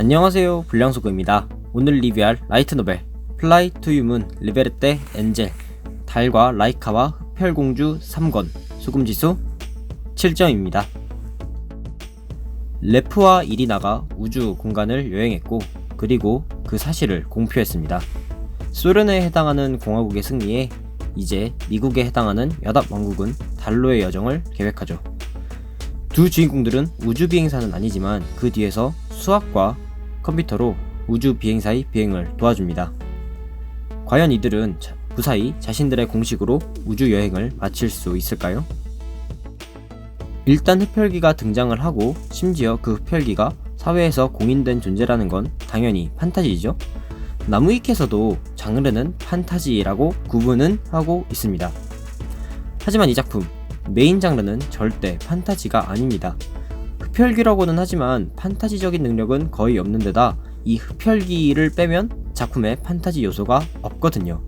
안녕하세요. 불량소금입니다. 오늘 리뷰할 라이트 노벨 플라이 투 유문 리베르테 엔젤 달과 라이카와 흡혈공주 3권 소금지수 7점입니다. 레프와 이리나가 우주 공간을 여행했고 그리고 그 사실을 공표했습니다. 소련에 해당하는 공화국의 승리에 이제 미국에 해당하는 여답 왕국은 달로의 여정을 계획하죠. 두 주인공들은 우주 비행사는 아니지만 그 뒤에서 수학과 컴퓨터로 우주 비행사의 비행을 도와줍니다. 과연 이들은 자- 무사히 자신들의 공식으로 우주 여행을 마칠 수 있을까요? 일단 흡혈귀가 등장을 하고 심지어 그 흡혈귀가 사회에서 공인된 존재라는 건 당연히 판타지죠. 나무위키에서도 장르는 판타지라고 구분은 하고 있습니다. 하지만 이 작품 메인 장르는 절대 판타지가 아닙니다. 흡혈귀라고는 하지만 판타지적인 능력은 거의 없는 데다 이 흡혈귀를 빼면 작품에 판타지 요소가 없거든요.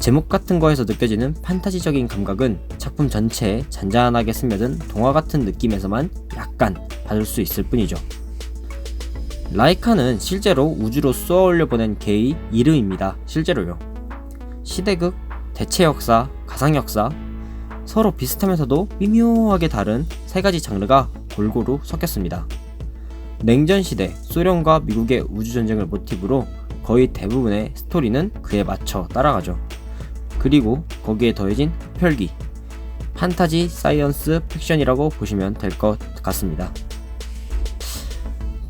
제목 같은 거에서 느껴지는 판타지적인 감각은 작품 전체에 잔잔하게 스며든 동화 같은 느낌에서만 약간 받을 수 있을 뿐이죠. 라이카는 실제로 우주로 쏘아올려 보낸 개의 이름입니다. 실제로요. 시대극, 대체 역사, 가상 역사, 서로 비슷하면서도 미묘하게 다른 세 가지 장르가 골고루 섞였습니다. 냉전 시대 소련과 미국의 우주 전쟁을 모티브로 거의 대부분의 스토리는 그에 맞춰 따라가죠. 그리고 거기에 더해진 흡혈기, 판타지 사이언스 픽션이라고 보시면 될 것 같습니다.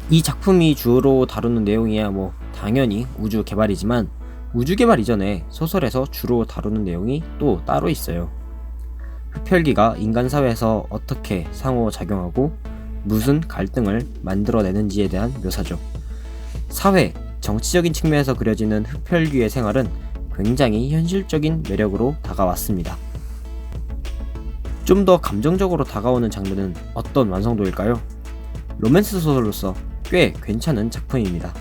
이 작품이 주로 다루는 내용이야 뭐 당연히 우주 개발이지만 우주 개발 이전에 소설에서 주로 다루는 내용이 또 따로 있어요. 흡혈귀가 인간 사회에서 어떻게 상호작용하고 무슨 갈등을 만들어내는지에 대한 묘사죠. 사회, 정치적인 측면에서 그려지는 흡혈귀의 생활은 굉장히 현실적인 매력으로 다가왔습니다. 좀 더 감정적으로 다가오는 장르는 어떤 완성도일까요? 로맨스 소설로서 꽤 괜찮은 작품입니다.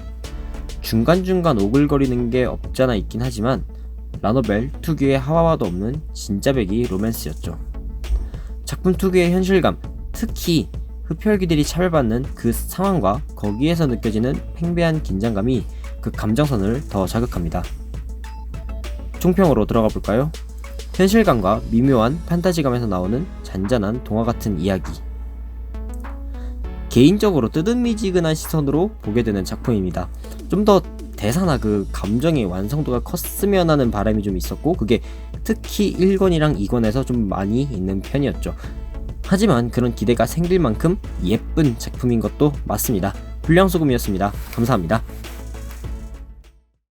중간중간 오글거리는 게 없잖아 있긴 하지만 라노벨 특유의 하와와도 없는 진짜배기 로맨스였죠. 작품 특유의 현실감, 특히 흡혈귀들이 차별받는 그 상황과 거기에서 느껴지는 팽배한 긴장감이 그 감정선을 더 자극합니다. 총평으로 들어가 볼까요? 현실감과 미묘한 판타지감에서 나오는 잔잔한 동화 같은 이야기. 개인적으로 뜨뜻미지근한 시선으로 보게 되는 작품입니다. 좀더 대사나 그 감정의 완성도가 컸으면 하는 바람이 좀 있었고 그게 특히 1권이랑 2권에서 좀 많이 있는 편이었죠. 하지만 그런 기대가 생길 만큼 예쁜 작품인 것도 맞습니다. 불량소금이었습니다. 감사합니다.